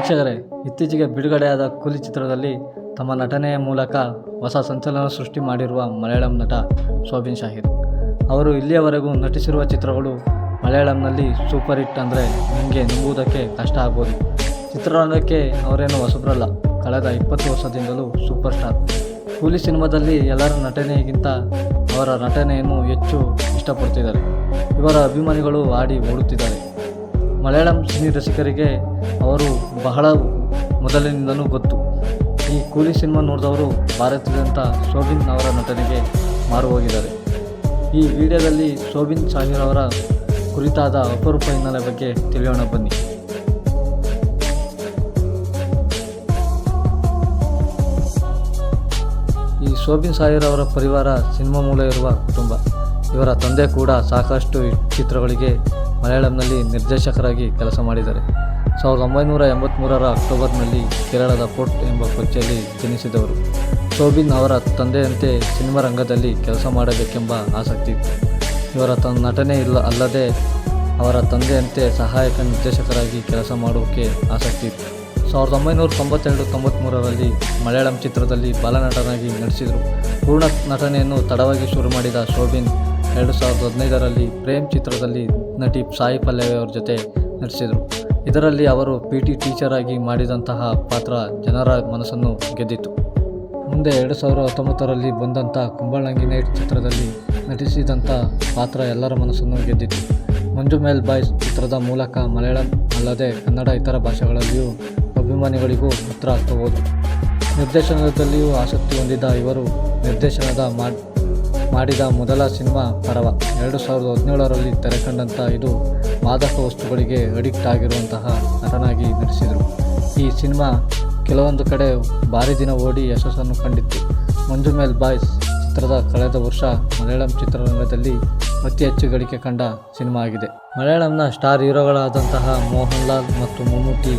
ವೀಕ್ಷಕರೇ, ಇತ್ತೀಚೆಗೆ ಬಿಡುಗಡೆಯಾದ ಕೂಲಿ ಚಿತ್ರದಲ್ಲಿ ತಮ್ಮ ನಟನೆಯ ಮೂಲಕ ಹೊಸ ಸಂಚಲನ ಸೃಷ್ಟಿ ಮಾಡಿರುವ ಮಲಯಾಳಂ ನಟ ಶೋಭಿನ್ ಶಾಹಿರ್. ಅವರು ಇಲ್ಲಿಯವರೆಗೂ ನಟಿಸಿರುವ ಚಿತ್ರಗಳು ಮಲಯಾಳಂನಲ್ಲಿ ಸೂಪರ್ ಹಿಟ್ ಅಂದರೆ ನಿಮಗೆ ನಂಬುವುದಕ್ಕೆ ಕಷ್ಟ ಆಗ್ಬೋದು. ಚಿತ್ರರಂಗಕ್ಕೆ ಅವರೇನು ಹೊಸಬ್ರಲ್ಲ, ಕಳೆದ ಇಪ್ಪತ್ತು ವರ್ಷದಿಂದಲೂ ಸೂಪರ್ ಸ್ಟಾರ್. ಕೂಲಿ ಸಿನಿಮಾದಲ್ಲಿ ಎಲ್ಲರ ನಟನೆಗಿಂತ ಅವರ ನಟನೆಯನ್ನು ಹೆಚ್ಚು ಇಷ್ಟಪಡ್ತಿದ್ದಾರೆ. ಇವರ ಅಭಿಮಾನಿಗಳು ಆಡಿ ಓಡುತ್ತಿದ್ದಾರೆ. ಮಲಯಾಳಂ ಸಿನಿ ರಸಿಕರಿಗೆ ಅವರು ಬಹಳ ಮೊದಲಿನಿಂದಲೂ ಗೊತ್ತು. ಈ ಕೂಲಿ ಸಿನಿಮಾ ನೋಡಿದವರು ಭಾರತದಂಥ ಶೋಭಿನ್ ಅವರ ನಟನೆಗೆ ಮಾರು ಹೋಗಿದ್ದಾರೆ ಈ ವಿಡಿಯೋದಲ್ಲಿ ಶೋಭಿನ್ ಸಾಹಿರ್ ಅವರ ಕುರಿತಾದ ಅಪರೂಪ ಹಿನ್ನೆಲೆ ಬಗ್ಗೆ ತಿಳಿಯೋಣ ಬನ್ನಿ. ಈ ಶೋಭಿನ್ ಸಾಹಿರ್ ಅವರ ಪರಿವಾರ ಸಿನಿಮಾ ಮೂಲ ಇರುವ ಕುಟುಂಬ. ಇವರ ತಂದೆ ಕೂಡ ಸಾಕಷ್ಟು ಚಿತ್ರಗಳಿಗೆ ಮಲಯಾಳಂನಲ್ಲಿ ನಿರ್ದೇಶಕರಾಗಿ ಕೆಲಸ ಮಾಡಿದ್ದಾರೆ. ಸಾವಿರದ ಒಂಬೈನೂರ ಎಂಬತ್ತ್ಮೂರರ ಅಕ್ಟೋಬರ್ನಲ್ಲಿ ಕೇರಳದ ಪೋರ್ಟ್ ಎಂಬ ಕೊಚ್ಚಿಯಲ್ಲಿ ಜನಿಸಿದವರು. ಶೋಭಿನ್ ಅವರ ತಂದೆಯಂತೆ ಸಿನಿಮಾ ರಂಗದಲ್ಲಿ ಕೆಲಸ ಮಾಡಬೇಕೆಂಬ ಆಸಕ್ತಿ ಇತ್ತು. ಇವರ ತನ್ನ ನಟನೆ ಇಲ್ಲ, ಅಲ್ಲದೆ ಅವರ ತಂದೆಯಂತೆ ಸಹಾಯಕ ನಿರ್ದೇಶಕರಾಗಿ ಕೆಲಸ ಮಾಡೋಕ್ಕೆ ಆಸಕ್ತಿ ಇತ್ತು. ಸಾವಿರದ ಒಂಬೈನೂರ ತೊಂಬತ್ತೆರಡು ತೊಂಬತ್ತ್ಮೂರರಲ್ಲಿ ಮಲಯಾಳಂ ಚಿತ್ರದಲ್ಲಿ ಬಾಲನಟನಾಗಿ ನಟಿಸಿದರು. ಪೂರ್ಣ ನಟನೆಯನ್ನು ತಡವಾಗಿ ಶುರು ಮಾಡಿದ ಶೋಭಿನ್ ಎರಡು ಸಾವಿರದ ಹದಿನೈದರಲ್ಲಿ ಪ್ರೇಮ್ ಚಿತ್ರದಲ್ಲಿ ನಟಿ ಸಾಯಿ ಪಲ್ಲವಿ ಅವರ ಜೊತೆ ನಟಿಸಿದರು. ಇದರಲ್ಲಿ ಅವರು ಪಿ ಟಿ ಟೀಚರ್ ಆಗಿ ಮಾಡಿದಂತಹ ಪಾತ್ರ ಜನರ ಮನಸ್ಸನ್ನು ಗೆದ್ದಿತು ಮುಂದೆ ಎರಡು ಸಾವಿರದ ಹತ್ತೊಂಬತ್ತರಲ್ಲಿ ಬಂದಂಥ ಕುಂಬಳಂಗಿ ನೈಟ್ ಚಿತ್ರದಲ್ಲಿ ನಟಿಸಿದಂಥ ಪಾತ್ರ ಎಲ್ಲರ ಮನಸ್ಸನ್ನು ಗೆದ್ದಿತು ಮಂಜು ಮೇಲ್ ಬಾಯ್ಸ್ ಚಿತ್ರದ ಮೂಲಕ ಮಲಯಾಳಂ ಅಲ್ಲದೆ ಕನ್ನಡ ಇತರ ಭಾಷೆಗಳಲ್ಲಿಯೂ ಅಭಿಮಾನಿಗಳಿಗೂ ಹತ್ರ ಆಗ್ತಾ ನಿರ್ದೇಶನದಲ್ಲಿಯೂ ಆಸಕ್ತಿ ಹೊಂದಿದ್ದ ಇವರು ನಿರ್ದೇಶನದ ಮಾಡ್- ಮಾಡಿದ ಮೊದಲ ಸಿನಿಮಾ ಪರವ. ಎರಡು ಸಾವಿರದ ಹದಿನೇಳರಲ್ಲಿ ತೆರೆಕಂಡಂಥ ಇದು ಮಾದಕ ವಸ್ತುಗಳಿಗೆ ಅಡಿಕ್ಟ್ ಆಗಿರುವಂತಹ ನಟನಾಗಿ ನಟಿಸಿದರು. ಈ ಸಿನಿಮಾ ಕೆಲವೊಂದು ಕಡೆ ಭಾರಿ ದಿನ ಓಡಿ ಯಶಸ್ಸನ್ನು ಕಂಡಿತ್ತು. ಮಂಜು ಮೇಲ್ ಬಾಯ್ಸ್ ಚಿತ್ರದ ಕಳೆದ ವರ್ಷ ಮಲಯಾಳಂ ಚಿತ್ರರಂಗದಲ್ಲಿ ಅತಿ ಹೆಚ್ಚು ಗಳಿಕೆ ಕಂಡ ಸಿನಿಮಾ ಆಗಿದೆ. ಮಲಯಾಳಂನ ಸ್ಟಾರ್ ಹೀರೋಗಳಾದಂತಹ ಮೋಹನ್ಲಾಲ್ ಮತ್ತು ಮಮ್ಮೂಟಿ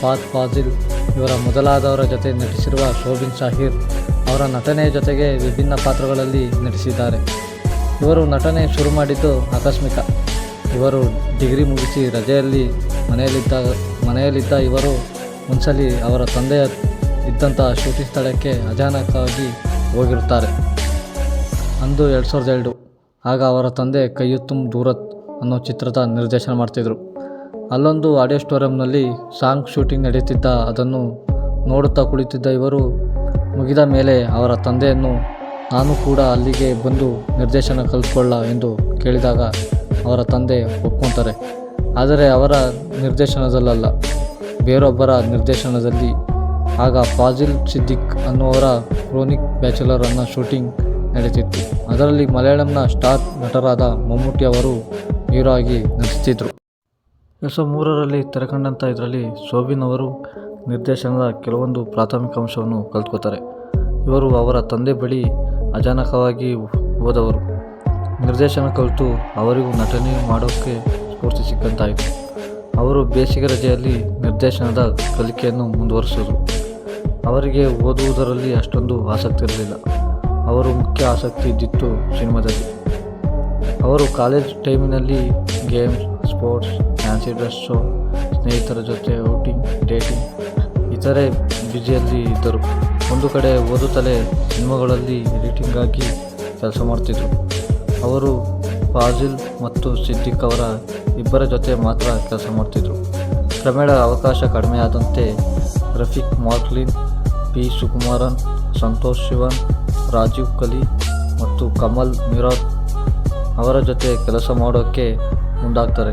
ಫಾತ್ ಫಾಜಿಲ್ ಇವರ ಮೊದಲಾದವರ ಜೊತೆ ನಟಿಸಿರುವ ಶೋಭಿನ್ ಶಾಹಿರ್ ಅವರ ನಟನೆಯ ಜೊತೆಗೆ ವಿಭಿನ್ನ ಪಾತ್ರಗಳಲ್ಲಿ ನಟಿಸಿದ್ದಾರೆ. ಇವರು ನಟನೆ ಶುರು ಮಾಡಿದ್ದು ಆಕಸ್ಮಿಕ. ಇವರು ಡಿಗ್ರಿ ಮುಗಿಸಿ ರಜೆಯಲ್ಲಿ ಮನೆಯಲ್ಲಿದ್ದ ಮನೆಯಲ್ಲಿದ್ದ ಇವರು ಒಂದ್ಸಲಿ ಅವರ ತಂದೆಯ ಇದ್ದಂಥ ಶೂಟಿಂಗ್ ಸ್ಥಳಕ್ಕೆ ಅಜಾನಕವಾಗಿ ಹೋಗಿರುತ್ತಾರೆ. ಅಂದು ಎರಡು ಸಾವಿರದ ಎರಡು. ಆಗ ಅವರ ತಂದೆ ಕೈಯುತ್ತುಂ ದೂರತ್ ಅನ್ನೋ ಚಿತ್ರದ ನಿರ್ದೇಶನ ಮಾಡ್ತಿದ್ರು. ಅಲ್ಲೊಂದು ಆಡಿಯೋ ಸ್ಟೋರಮ್ನಲ್ಲಿ ಸಾಂಗ್ ಶೂಟಿಂಗ್ ನಡೆಯುತ್ತಿದ್ದ ಅದನ್ನು ನೋಡುತ್ತಾ ಕುಳಿತಿದ್ದ ಇವರು, ಮುಗಿದ ಮೇಲೆ ಅವರ ತಂದೆಯನ್ನು ನಾನು ಕೂಡ ಅಲ್ಲಿಗೆ ಬಂದು ನಿರ್ದೇಶನ ಕಲಿತ್ಕೊಳ್ಳ ಎಂದು ಕೇಳಿದಾಗ ಅವರ ತಂದೆ ಒಪ್ಕೊತಾರೆ. ಆದರೆ ಅವರ ನಿರ್ದೇಶನದಲ್ಲಲ್ಲ, ಬೇರೊಬ್ಬರ ನಿರ್ದೇಶನದಲ್ಲಿ. ಆಗ ಫಾಜಿಲ್ ಸಿದ್ದಿಕ್ ಅನ್ನುವರ ಕ್ರೋನಿಕ್ ಬ್ಯಾಚುಲರ್ ಅನ್ನೋ ಶೂಟಿಂಗ್ ನಡೀತಿತ್ತು ಅದರಲ್ಲಿ ಮಲಯಾಳಂನ ಸ್ಟಾರ್ ನಟರಾದ ಮಮ್ಮೂಟಿ ಅವರು ಹೀರೋ ಆಗಿ ನಟಿಸ್ತಿದ್ರು. ಎರಡು ಸಾವಿರದ ಮೂರರಲ್ಲಿ ತೆರೆಕಂಡಂಥ ಇದರಲ್ಲಿ ಶೋಭಿನ್ ಅವರು ನಿರ್ದೇಶನದ ಕೆಲವೊಂದು ಪ್ರಾಥಮಿಕ ಅಂಶವನ್ನು ಕಲ್ತ್ಕೋತಾರೆ. ಇವರು ಅವರ ತಂದೆ ಬಳಿ ಅಚಾನಕವಾಗಿ ಹೋದವರು. ನಿರ್ದೇಶನ ಕಲಿತು ಅವರಿಗೂ ನಟನೆ ಮಾಡೋಕ್ಕೆ ಸ್ಫೂರ್ತಿ ಸಿಕ್ಕಂತಾಯಿತು. ಅವರು ಬೇಸಿಗೆ ರಜೆಯಲ್ಲಿ ನಿರ್ದೇಶನದ ಕಲಿಕೆಯನ್ನು ಮುಂದುವರಿಸಿದರು. ಅವರಿಗೆ ಓದುವುದರಲ್ಲಿ ಅಷ್ಟೊಂದು ಆಸಕ್ತಿ ಇರಲಿಲ್ಲ. ಅವರು ಮುಖ್ಯ ಆಸಕ್ತಿ ಇದ್ದಿತ್ತು ಸಿನಿಮಾದಲ್ಲಿ. ಅವರು ಕಾಲೇಜ್ ಟೈಮಿನಲ್ಲಿ games sports fancy dress show ಸ್ನೇಹಿತರ ಜೊತೆ ಔಟಿಂಗ್ ಡೇಟಿಂಗ್ ಇತರೆ ಬ್ಯುಸಿಯಲ್ಲಿ ಇದ್ದರು. ಒಂದು ಕಡೆ ಓದುತ್ತಲೇ ಸಿನಿಮಾಗಳಲ್ಲಿ ಎಡಿಟಿಂಗ್ ಆಗಿ ಕೆಲಸ ಮಾಡ್ತಿದ್ರು. ಅವರು ಫಾಜಿಲ್ ಮತ್ತು ಸಿದ್ದಿಕ್ ಅವರ ಇಬ್ಬರ ಜೊತೆ ಮಾತ್ರ ಕೆಲಸ ಮಾಡ್ತಿದ್ರು. ಕ್ರಮೇಣ ಅವಕಾಶ ಕಡಿಮೆಯಾದಂತೆ ರಫೀಕ್, ಮಾರ್ಕ್ಲಿನ್, ಪಿ ಸುಕುಮಾರನ್, ಸಂತೋಷ್ ಶಿವನ್, ರಾಜೀವ್ ಕಲಿ ಮತ್ತು ಕಮಲ್ ಮಿರಾದ್ ಅವರ ಜೊತೆ ಕೆಲಸ ಮಾಡೋಕ್ಕೆ ಮುಂದಾಗ್ತಾರೆ.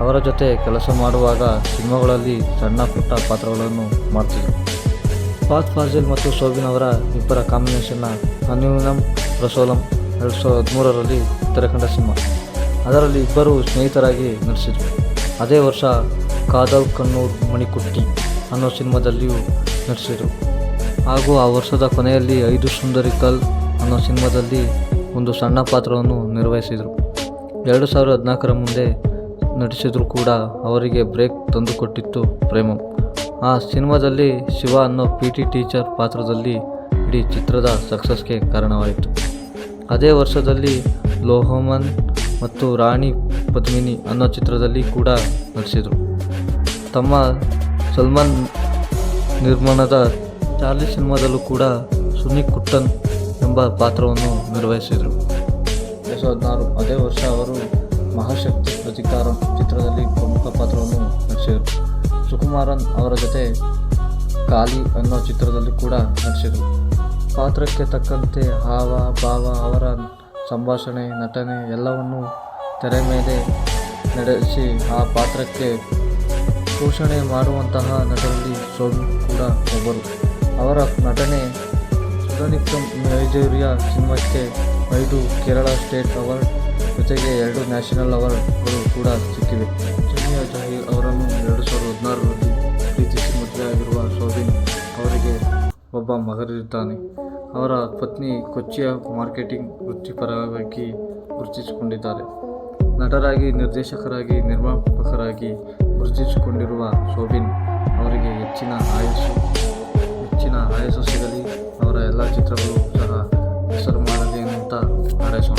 ಅವರ ಜೊತೆ ಕೆಲಸ ಮಾಡುವಾಗ ಸಿನಿಮಾಗಳಲ್ಲಿ ಸಣ್ಣ ಪುಟ್ಟ ಪಾತ್ರಗಳನ್ನು ಮಾಡ್ತೀವಿ ಫಾತ್ ಫಾಜಿಲ್ ಮತ್ತು ಶೋಭಿನ್ ಅವರ ಇಬ್ಬರ ಕಾಂಬಿನೇಷನ್ನ ಅನ್ಯೂನಂ ರಸೋಲಂ ಎರಡು ಸಾವಿರದ ಹದಿಮೂರರಲ್ಲಿ ತೆರೆಕಂಡ ಸಿನಿಮಾ. ಅದರಲ್ಲಿ ಇಬ್ಬರು ಸ್ನೇಹಿತರಾಗಿ ನಟಿಸಿದರು. ಅದೇ ವರ್ಷ ಕಾದವ್ ಕಣ್ಣೂರ್ ಮಣಿಕುಟ್ಟಿ ಅನ್ನೋ ಸಿನಿಮಾದಲ್ಲಿಯೂ ನಟಿಸಿದರು. ಹಾಗೂ ಆ ವರ್ಷದ ಕೊನೆಯಲ್ಲಿ ಐದು ಸುಂದರಿ ಕಲ್ ಅನ್ನೋ ಸಿನಿಮಾದಲ್ಲಿ ಒಂದು ಸಣ್ಣ ಪಾತ್ರವನ್ನು ನಿರ್ವಹಿಸಿದರು. ಎರಡು ಸಾವಿರದ ಹದಿನಾಲ್ಕರ ಮುಂದೆ ನಟಿಸಿದರೂ ಕೂಡ ಅವರಿಗೆ ಬ್ರೇಕ್ ತಂದುಕೊಟ್ಟಿತ್ತು ಪ್ರೇಮಂ. ಆ ಸಿನಿಮಾದಲ್ಲಿ ಶಿವ ಅನ್ನೋ ಪಿ ಟಿ ಟೀಚರ್ ಪಾತ್ರದಲ್ಲಿ ಇಡೀ ಚಿತ್ರದ ಸಕ್ಸಸ್ಗೆ ಕಾರಣವಾಯಿತು. ಅದೇ ವರ್ಷದಲ್ಲಿ ಲೋಹಮನ್ ಮತ್ತು ರಾಣಿ ಪದ್ಮಿನಿ ಅನ್ನೋ ಚಿತ್ರದಲ್ಲಿ ಕೂಡ ನಟಿಸಿದರು. ತಮ್ಮ ಸಲ್ಮಾನ್ ನಿರ್ಮಾಣದ ಚಾರ್ಲಿ ಸಿನಿಮಾದಲ್ಲೂ ಕೂಡ ಸುನಿ ಕುಟ್ಟನ್ ಎಂಬ ಪಾತ್ರವನ್ನು ನಿರ್ವಹಿಸಿದರು. ಎರಡು ಸಾವಿರದ ಹದಿನಾರು ಅದೇ ವರ್ಷ ಅವರು ಮಹಾಶಕ್ತಿ ಪ್ರತಿಕಾರಂ ಚಿತ್ರದಲ್ಲಿ ಪ್ರಮುಖ ಪಾತ್ರವನ್ನು ನಟಿಸಿದರು. ಸುಕುಮಾರನ್ ಅವರ ಜೊತೆ ಕಾಲಿ ಅನ್ನೋ ಚಿತ್ರದಲ್ಲಿ ಕೂಡ ನಟಿಸಿದರು. ಪಾತ್ರಕ್ಕೆ ತಕ್ಕಂತೆ ಹಾವ, ಭಾವ, ಅವರ ಸಂಭಾಷಣೆ, ನಟನೆ ಎಲ್ಲವನ್ನು ತೆರೆ ಮೇಲೆ ನಡೆಸಿ ಆ ಪಾತ್ರಕ್ಕೆ ಪೋಷಣೆ ಮಾಡುವಂತಹ ನಟರಲ್ಲಿ ಸೋನು ಕೂಡ ಒಬ್ಬರು. ಅವರ ನಟನೆ ಸುಧನಿಕ್ರಮ್ ನೈಜೀರಿಯಾ ಸಿನಿಮಾಕ್ಕೆ ಐದು ಕೇರಳ ಸ್ಟೇಟ್ ಅವಾರ್ಡ್, ಜೊತೆಗೆ ಎರಡು ನ್ಯಾಷನಲ್ ಅವಾರ್ಡ್ಗಳು ಕೂಡ ಸಿಕ್ಕಿವೆ. ಜಮಿಯಾ ಜಹೀರ್ ಅವರನ್ನು ಎರಡು ಸಾವಿರದ ಹದಿನಾರರಲ್ಲಿ ಪ್ರೀತಿಸಿ ಮದುವೆಯಾಗಿರುವ ಸೋಬಿನ್ ಅವರಿಗೆ ಒಬ್ಬ ಮಗರಿದ್ದಾನೆ. ಅವರ ಪತ್ನಿ ಕೊಚ್ಚಿಯ ಮಾರ್ಕೆಟಿಂಗ್ ವೃತ್ತಿಪರವಾಗಿ ಗುರುತಿಸಿಕೊಂಡಿದ್ದಾರೆ. ನಟರಾಗಿ, ನಿರ್ದೇಶಕರಾಗಿ, ನಿರ್ಮಾಪಕರಾಗಿ ಗುರುತಿಸಿಕೊಂಡಿರುವ ಸೋಬಿನ್ ಅವರಿಗೆ ಹೆಚ್ಚಿನ ಆಯಸ್ಸು ಹೆಚ್ಚಿನ ಆಯಸ್ಸು ಸಿಗಲಿ. ಅವರ ಎಲ್ಲ ಚಿತ್ರಗಳು ಸಹ ಹೆಸರು ಮಾಡಲಿ ಅಂತ ಹಾರೈಸೋಣ